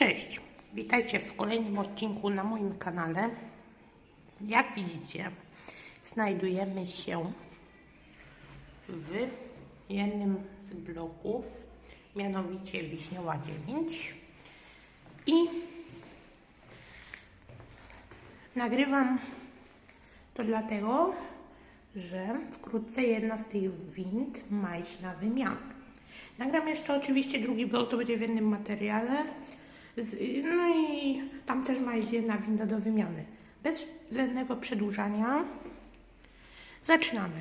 Cześć, witajcie w kolejnym odcinku na moim kanale. Jak widzicie, znajdujemy się w jednym z bloków, mianowicie Wiśniowa 9 i nagrywam to dlatego, że wkrótce jedna z tych wind ma iść na wymianę. Nagram jeszcze oczywiście drugi blok, to będzie w jednym materiale. No i tam też ma iść jedna winda do wymiany. Bez żadnego przedłużania zaczynamy.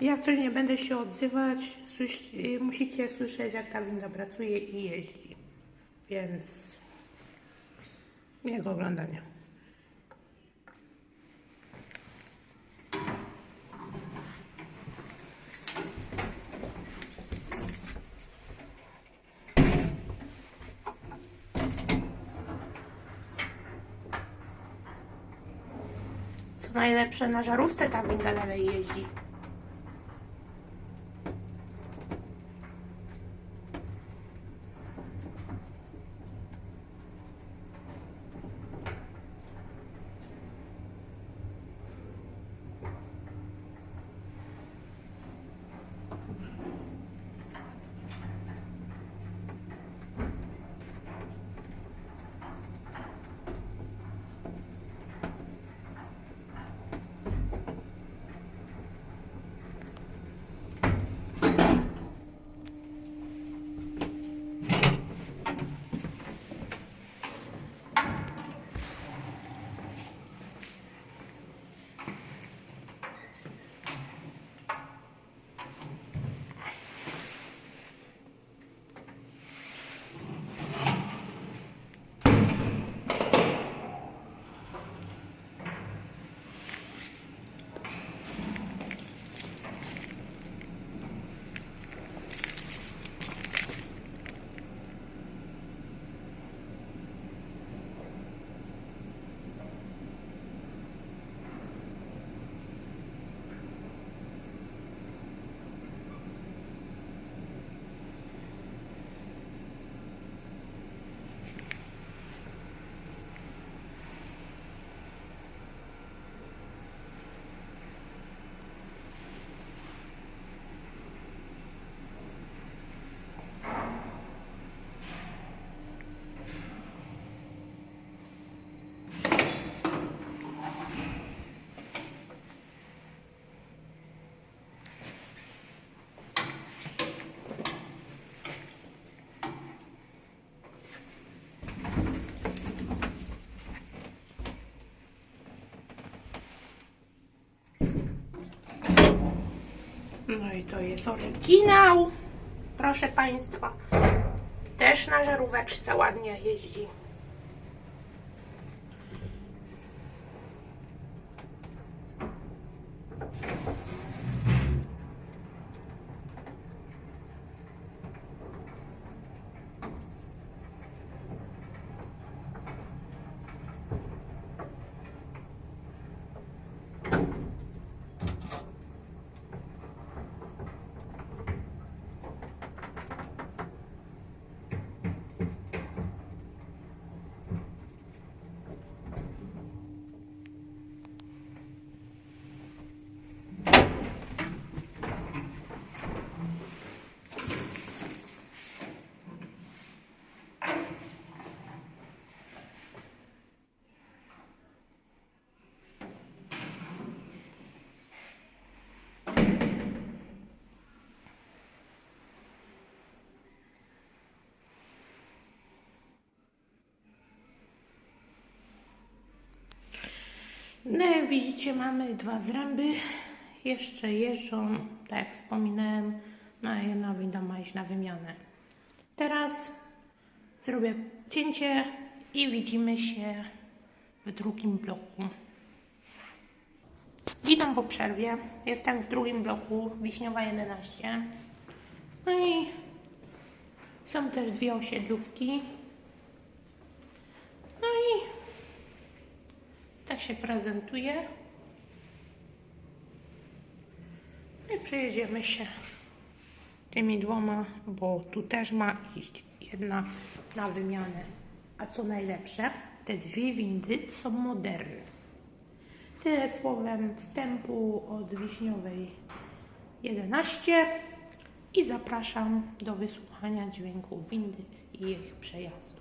Jak coś nie będę się odzywać, y, musicie słyszeć jak ta winda pracuje i jeździ. Więc miłego oglądania. Najlepsze, na żarówce ta winda dalej jeździ. I to jest oryginał. Proszę Państwa. Też na żaróweczce ładnie jeździ. No jak widzicie mamy dwa zręby. Jeszcze jeżdżą, tak jak wspominałem, no jedna winda ma iść na wymianę. Teraz zrobię cięcie i widzimy się w drugim bloku. Witam po przerwie. Jestem w drugim bloku Wiśniowa 11. No i są też dwie osiedlówki. No i tak się prezentuje. No I przejedziemy się tymi dwoma, bo tu też ma iść jedna na wymianę. A co najlepsze, te dwie windy są moderne. Tyle słowem wstępu od Wiśniowej 11 i zapraszam do wysłuchania dźwięku windy i ich przejazdu.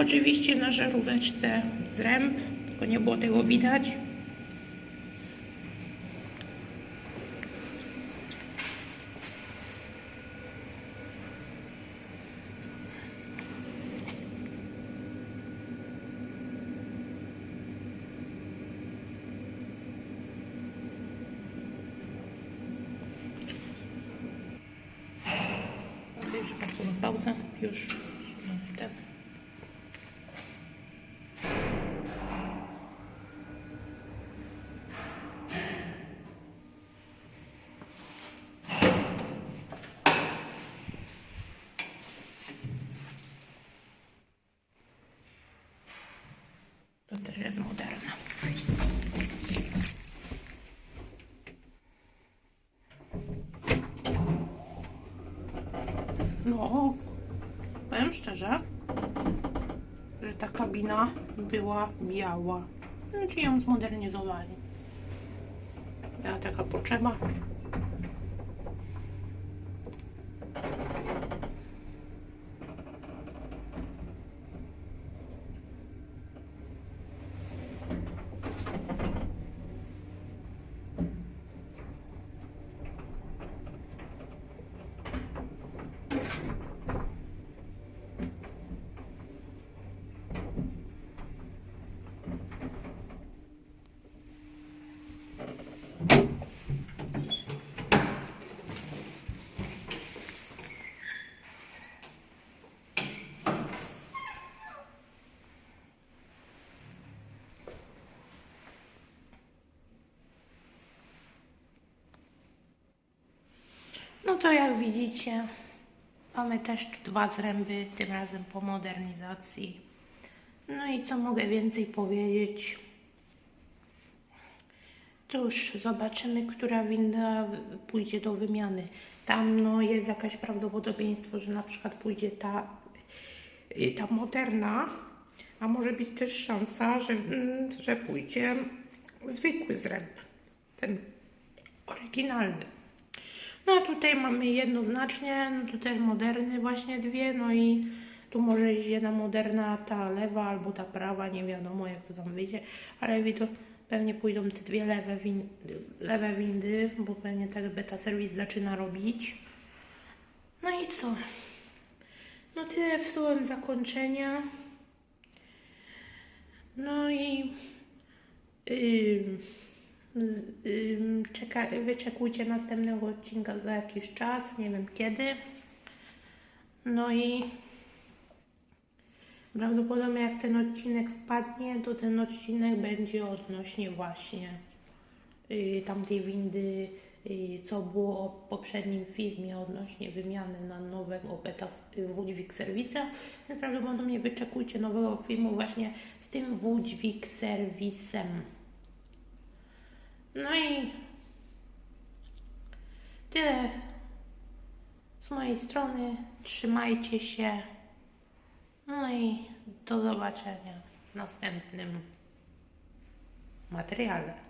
Oczywiście na żaróweczce zręb, tylko nie było tego widać. Już pauza, już ten. To też jest moderna. No, powiem szczerze, że ta kabina była biała. Czyli ją zmodernizowali. Była taka potrzeba. No to jak widzicie, mamy też tu dwa zręby, tym razem po modernizacji. No i co mogę więcej powiedzieć? Cóż, zobaczymy, która winda pójdzie do wymiany. Tam no, jest jakaś prawdopodobieństwo, że na przykład pójdzie ta, y, ta moderna, a może być też szansa, że, mm, że pójdzie zwykły zręb, ten oryginalny. No a tutaj mamy jednoznacznie, no tutaj moderny właśnie dwie, no i tu może iść jedna moderna, ta lewa albo ta prawa, nie wiadomo jak to tam wyjdzie, ale widzę, pewnie pójdą te dwie lewe, win, lewe windy, bo pewnie tak beta serwis zaczyna robić. No i co? No tyle w słowem zakończenia. No i yy, czeka, wyczekujcie następnego odcinka za jakiś czas, nie wiem kiedy. No i prawdopodobnie jak ten odcinek wpadnie, to ten odcinek będzie odnośnie właśnie y, tamtej windy, y, co było w poprzednim filmie odnośnie wymiany na nowego beta y, Wudźwik serwisa. Więc prawdopodobnie wyczekujcie nowego filmu właśnie z tym Wudźwik serwisem. No i tyle z mojej strony. Trzymajcie się. No i do zobaczenia w następnym materiale.